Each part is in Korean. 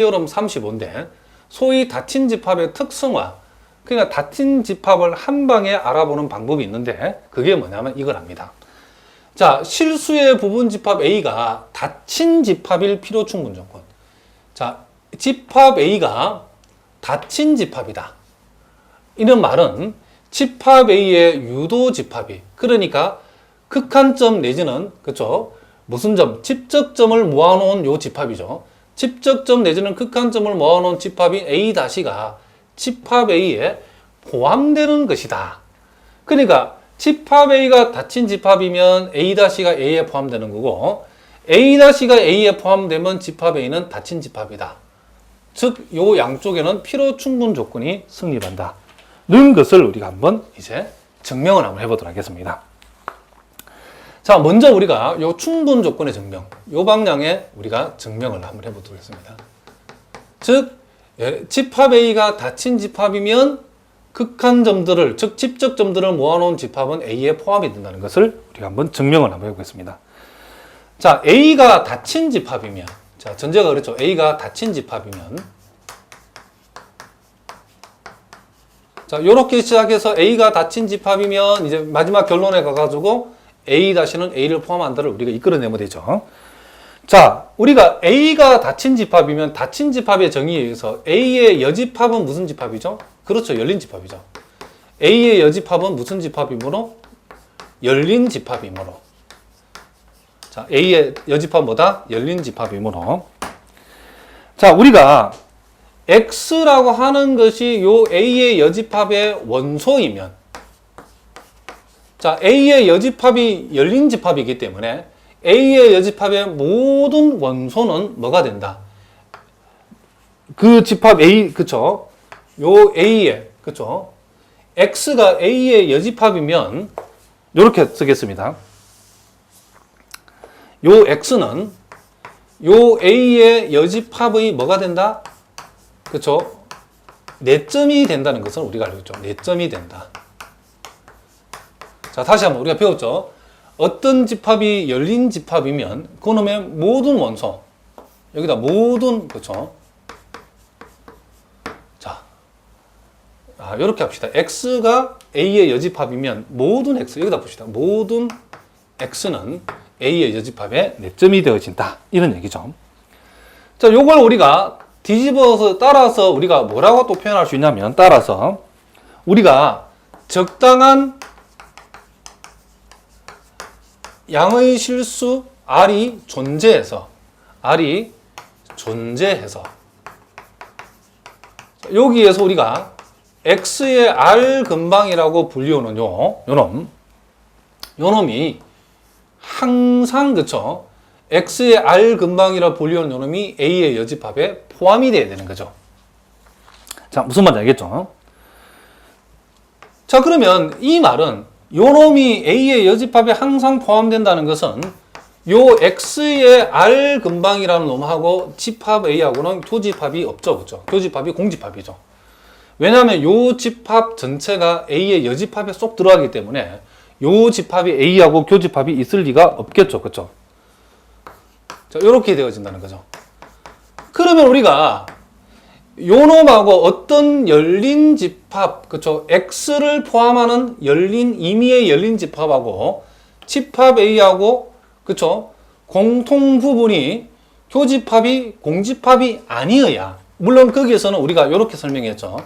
여름 35인데 소위 닫힌 집합의 특성화 그러니까 닫힌 집합을 한 방에 알아보는 방법이 있는데 그게 뭐냐면 이걸 합니다. 자, 실수의 부분 집합 A가 닫힌 집합일 필요 충분 조건. 자, 집합 A가 닫힌 집합이다. 이런 말은 집합 A의 유도 집합이 그러니까 극한점 내지는 그쵸 무슨 점 집적점을 모아놓은 요 집합이죠. 집적점 내지는 극한점을 모아놓은 집합인 A 다시가 집합 A에 포함되는 것이다. 그러니까 집합 A가 닫힌 집합이면 A 다시가 A에 포함되는 거고 A 다시가 A에 포함되면 집합 A는 닫힌 집합이다. 즉, 요 양쪽에는 필요 충분 조건이 성립한다. 는 것을 우리가 한번 이제 증명을 한번 해보도록 하겠습니다. 자, 먼저 우리가 요 충분 조건의 증명, 요 방향에 우리가 증명을 한번 해보도록 하겠습니다. 즉, 예, 집합 A가 닫힌 집합이면 극한 점들을, 즉 집적 점들을 모아놓은 집합은 A에 포함이 된다는 것을 우리가 한번 증명을 한번 해보겠습니다. 자, A가 닫힌 집합이면, 자, 전제가 그랬죠. A가 닫힌 집합이면, 자, 요렇게 시작해서 A가 닫힌 집합이면 이제 마지막 결론에 가가지고 A 다시는 A를 포함한 다를 우리가 이끌어내면 되죠. 자, 우리가 A가 닫힌 집합이면 닫힌 집합의 정의에 의해서 A의 여집합은 무슨 집합이죠? 그렇죠. 열린 집합이죠. A의 여집합은 무슨 집합이므로? 열린 집합이므로. 자, A의 여집합보다 열린 집합이므로. 자, 우리가 X라고 하는 것이 요 A의 여집합의 원소이면 자, A의 여집합이 열린 집합이기 때문에 A의 여집합의 모든 원소는 뭐가 된다? 그 집합 A, 그쵸? 요 A의, 그쵸? X가 A의 여집합이면 이렇게 쓰겠습니다. 요 X는 요 A의 여집합의 뭐가 된다? 그쵸? 내점이 된다는 것은 우리가 알고 있죠. 내점이 된다. 자, 다시 한번 우리가 배웠죠. 어떤 집합이 열린 집합이면 그놈의 모든 원소 여기다 모든 그렇죠. 자, 아, 이렇게 합시다. x가 a의 여집합이면 모든 x 여기다 봅시다. 모든 x는 a의 여집합의 내점이 되어진다. 이런 얘기죠. 자, 요걸 우리가 뒤집어서 따라서 우리가 뭐라고 또 표현할 수 있냐면 따라서 우리가 적당한 양의 실수 R이 존재해서 R이 존재해서. 여기에서 우리가 X의 R 근방이라고 불리우는 요, 요놈 요놈이 항상 그쵸? X의 R 근방이라 불리우는 요놈이 A의 여집합에 포함이 돼야 되는 거죠. 자 무슨 말인지 알겠죠? 자 그러면 이 말은 요놈이 A의 여집합에 항상 포함된다는 것은 요 X의 R 근방이라는 놈하고 집합 A하고는 교집합이 없죠. 그죠? 교집합이 공집합이죠. 왜냐하면 요 집합 전체가 A의 여집합에 쏙 들어가기 때문에 요 집합이 A하고 교집합이 있을 리가 없겠죠. 그죠? 자, 요렇게 되어진다는 거죠. 그러면 우리가 요 놈하고 어떤 열린 집합, 그쵸? X를 포함하는 열린, 임의의 열린 집합하고 집합 A하고, 그쵸? 공통 부분이 교집합이 공집합이 아니어야. 물론 거기에서는 우리가 이렇게 설명했죠.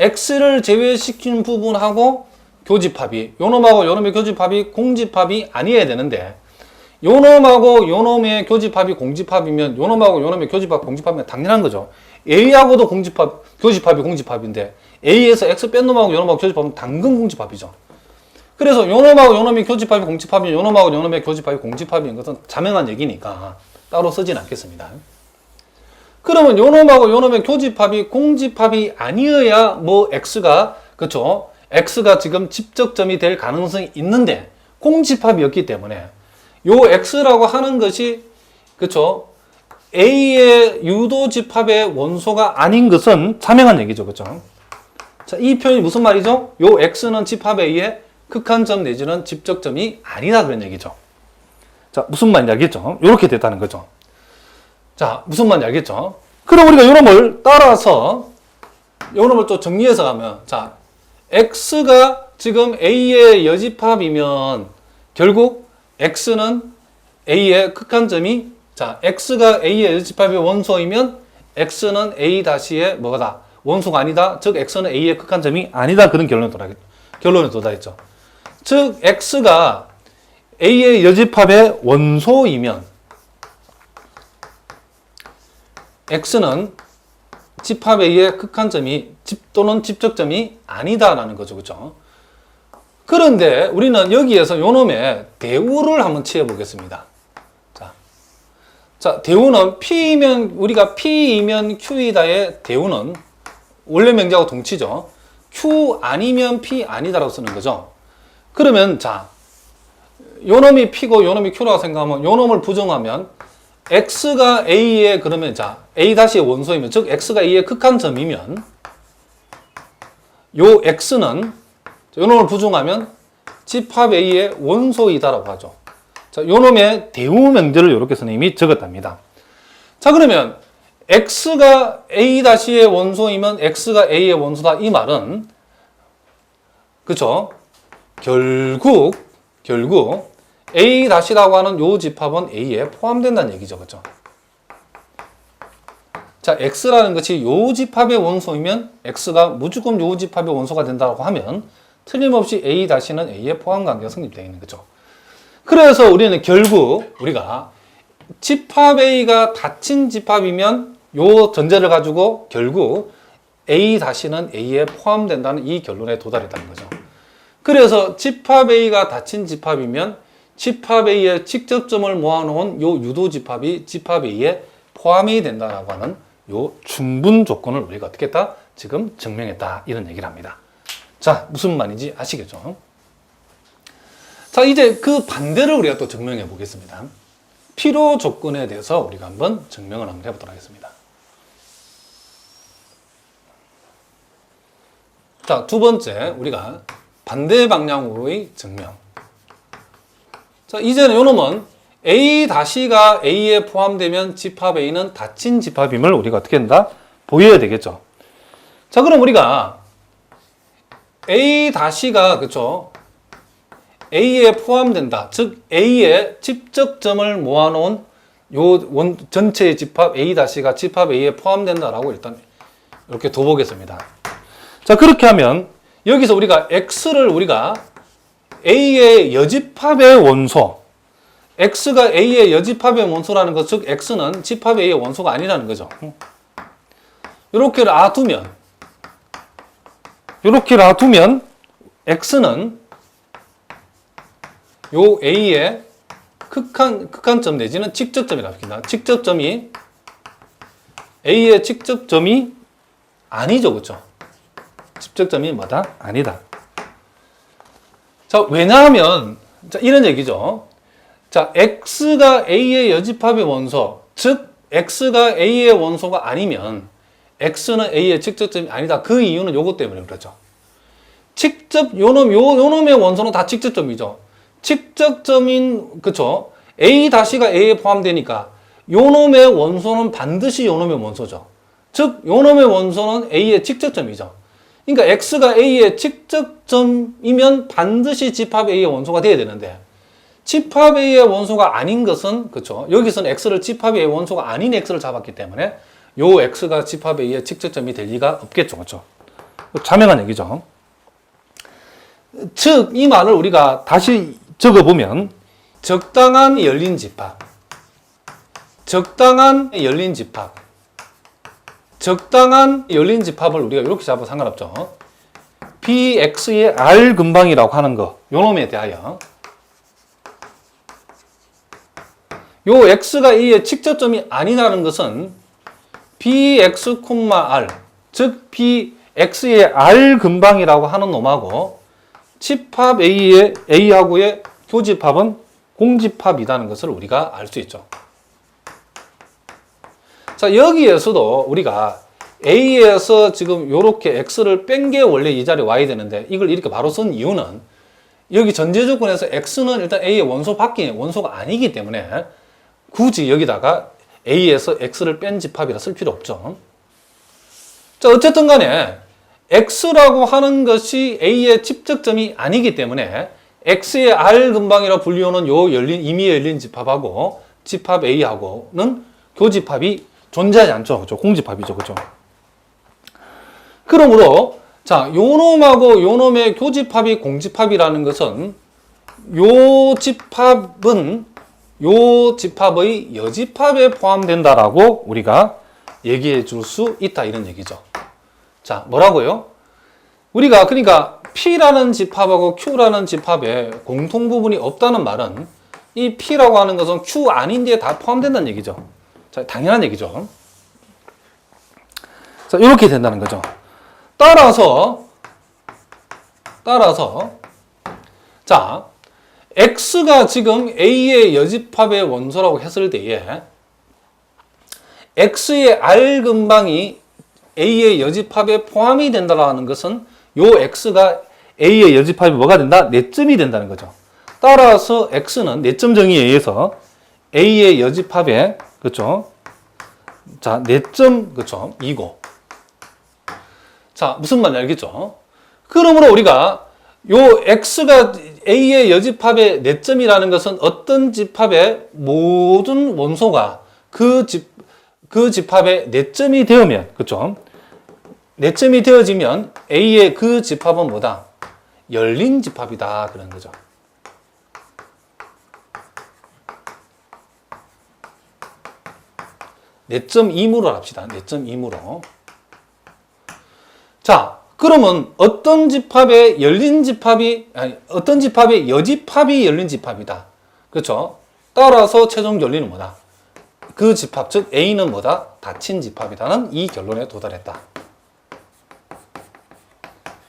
X를 제외시킨 부분하고 교집합이, 요 놈하고 요 놈의 교집합이 공집합이 아니어야 되는데, 요 놈하고 요 놈의 교집합이 공집합이면 요 놈하고 요 놈의 교집합 공집합이면 당연한 거죠. A하고도 공집합, 교집합이 공집합인데 A에서 X 뺀 놈하고 요놈하고 교집합은 당근 공집합이죠. 그래서 요놈하고 요놈이 교집합이 공집합이면 요놈하고 요놈의 교집합이 공집합인 것은 자명한 얘기니까 따로 쓰진 않겠습니다. 그러면 요놈하고 요놈의 교집합이 공집합이 아니어야 뭐 X가 그쵸? X가 지금 집적점이 될 가능성이 있는데 공집합이었기 때문에 요 X라고 하는 것이 그쵸? A의 유도 집합의 원소가 아닌 것은 자명한 얘기죠. 그죠? 자, 이 표현이 무슨 말이죠? 요 X는 집합 A의 극한점 내지는 집적점이 아니다. 그런 얘기죠. 자, 무슨 말인지 알겠죠? 이렇게 됐다는 거죠. 자, 무슨 말인지 알겠죠? 그럼 우리가 요놈을 따라서 요놈을 또 정리해서 가면 자 x가 지금 a의 여집합이면 결국 x는 a의 극한점이 자 x가 a의 여집합의 원소이면 x는 a 다시의 뭐다 원소가 아니다 즉 x는 a의 극한점이 아니다 그런 결론에 도달 결론에 도달했죠 즉 x가 a의 여집합의 원소이면 x는 집합 A의 극한점이 집 또는 집적점이 아니다라는 거죠. 그죠? 그런데 우리는 여기에서 요놈의 대우를 한번 취해 보겠습니다. 자. 자, 대우는 P이면 우리가 P이면 Q이다의 대우는 원래 명제하고 동치죠. Q 아니면 P 아니다라고 쓰는 거죠. 그러면 자, 요 놈이 P고 요 놈이 Q라고 생각하면 요 놈을 부정하면 x가 a의 그러면 자 a 다시의 원소이면 즉 x가 a의 극한점이면 요 x는 요 놈을 부정하면 집합 a의 원소이다라고 하죠. 자, 요 놈의 대우 명제를 이렇게 선생님이 적었답니다. 자, 그러면 x가 a 다시의 원소이면 x가 a의 원소다 이 말은 그죠? 결국 결국 A 다시라고 하는 요 집합은 A에 포함된다는 얘기죠. 그죠? 자, X라는 것이 요 집합의 원소이면 X가 무조건 요 집합의 원소가 된다고 하면 틀림없이 A 다시는 A의 포함 관계가 성립되어 있는 거죠. 그래서 우리는 결국 우리가 집합 A가 닫힌 집합이면 요 전제를 가지고 결국 A 다시는 A에 포함된다는 이 결론에 도달했다는 거죠. 그래서 집합 A가 닫힌 집합이면 집합 A의 직접점을 모아놓은 요 유도 집합이 집합 A에 포함이 된다라고 하는 요 충분 조건을 우리가 어떻게 했다? 지금 증명했다. 이런 얘기를 합니다. 자, 무슨 말인지 아시겠죠? 자, 이제 그 반대를 우리가 또 증명해 보겠습니다. 필요 조건에 대해서 우리가 한번 증명을 한번 해보도록 하겠습니다. 자, 두 번째, 우리가 반대 방향으로의 증명. 자, 이제는 요 놈은 A 다시가 A에 포함되면 집합 A는 닫힌 집합임을 우리가 어떻게 한다? 보여야 되겠죠. 자, 그럼 우리가 A 다시가 그쵸? A에 포함된다. 즉 A의 집적점을 모아놓은 요 원, 전체의 집합 A 다시가 집합 A에 포함된다라고 일단 이렇게 둬보겠습니다. 자, 그렇게 하면 여기서 우리가 X를 우리가 A의 여집합의 원소, X가 A의 여집합의 원소라는 것, 즉 X는 집합 A의 원소가 아니라는 거죠. 이렇게 놔두면, 이렇게 놔두면 X는 요 A의 극한, 극한점 내지는 직접점이라고 합니다. 직접점이 A의 직접점이 아니죠, 그렇죠? 직접점이 뭐다? 아니다. 자, 왜냐하면, 자, 이런 얘기죠. 자, X가 A의 여집합의 원소, 즉, X가 A의 원소가 아니면, X는 A의 직접점이 아니다. 그 이유는 요것 때문에 그렇죠. 직접, 요놈, 요, 요놈의 원소는 다 직접점이죠. 직접점인, 그쵸. A 다시가 A에 포함되니까, 요놈의 원소는 반드시 요놈의 원소죠. 즉, 요놈의 원소는 A의 직접점이죠. 그러니까 x가 a의 직접점이면 반드시 집합 a의 원소가 돼야 되는데 집합 a의 원소가 아닌 것은 그렇죠. 여기서는 x를 집합 a의 원소가 아닌 x를 잡았기 때문에 요 x가 집합 a의 직접점이 될 리가 없겠죠. 그렇죠. 자명한 얘기죠. 즉 이 말을 우리가 다시 적어 보면 적당한 열린 집합. 적당한 열린 집합. 적당한 열린 집합을 우리가 이렇게 잡아도 상관없죠. bx의 r 근방이라고 하는 거, 요 놈에 대하여. 요 x가 이의 직접점이 아니라는 것은 bx, r, 즉 bx의 r 근방이라고 하는 놈하고 집합 a의 a하고의 교집합은 공집합이라는 것을 우리가 알 수 있죠. 자, 여기에서도 우리가 A에서 지금 이렇게 X를 뺀 게 원래 이 자리에 와야 되는데 이걸 이렇게 바로 쓴 이유는 여기 전제 조건에서 X는 일단 A의 원소 밖에 원소가 아니기 때문에 굳이 여기다가 A에서 X를 뺀 집합이라 쓸 필요 없죠. 자, 어쨌든 간에 X라고 하는 것이 A의 집적점이 아니기 때문에 X의 R 근방이라 불리우는 요 열린, 이미 열린 집합하고 집합 A하고는 교집합이 존재하지 않죠. 그죠? 공집합이죠. 그죠? 그러므로 자, 요 놈하고 요 놈의 교집합이 공집합이라는 것은 요 집합은 요 집합의 여집합에 포함된다라고 우리가 얘기해 줄 수 있다 이런 얘기죠. 자, 뭐라고요? 우리가 그러니까 P라는 집합하고 Q라는 집합에 공통 부분이 없다는 말은 이 P라고 하는 것은 Q 아닌 데에 다 포함된다는 얘기죠. 자, 당연한 얘기죠. 자, 이렇게 된다는 거죠. 따라서 따라서 자, X가 지금 A의 여집합의 원소라고 했을 때에 X의 R 근방이 A의 여집합에 포함이 된다는 것은 요 X가 A의 여집합이 뭐가 된다? 내점이 된다는 거죠. 따라서 X는 내점 정의에 의해서 A의 여집합에 그렇죠? 자, 내점 그렇죠? 이고 자, 무슨 말인지 알겠죠? 그러므로 우리가 요 x가 a의 여집합의 내점이라는 것은 어떤 집합의 모든 원소가 그 집, 그 집합의 내점이 되면, 그죠? 내점이 되어지면 a의 그 집합은 뭐다? 열린 집합이다. 그런 거죠. 내점 임으로 합시다. 내점 임으로. 자, 그러면 어떤 집합의 열린 집합이 아니 어떤 집합의 여집합이 열린 집합이다. 그렇죠? 따라서 최종 결론은 뭐다? 그 집합 즉 A는 뭐다? 닫힌 집합이다는 이 결론에 도달했다.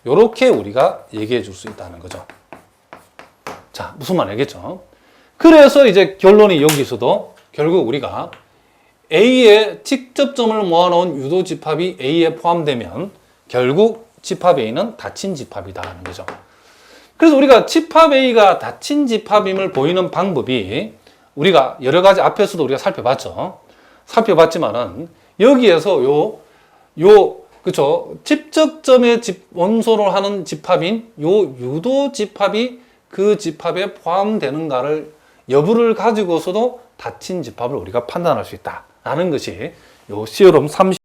요렇게 우리가 얘기해 줄 수 있다는 거죠. 자, 무슨 말 알겠죠? 그래서 이제 결론이 여기서도 결국 우리가 A의 직접점을 모아놓은 유도 집합이 A에 포함되면 결국 집합 A는 닫힌 집합이다 하는 거죠. 그래서 우리가 집합 A가 닫힌 집합임을 보이는 방법이 우리가 여러 가지 앞에서도 우리가 살펴봤죠. 살펴봤지만은 여기에서 요, 요, 그쵸. 집적점의 집, 원소를 하는 집합인 요 유도 집합이 그 집합에 포함되는가를 여부를 가지고서도 닫힌 집합을 우리가 판단할 수 있다. 라는 것이 요 시어럼 30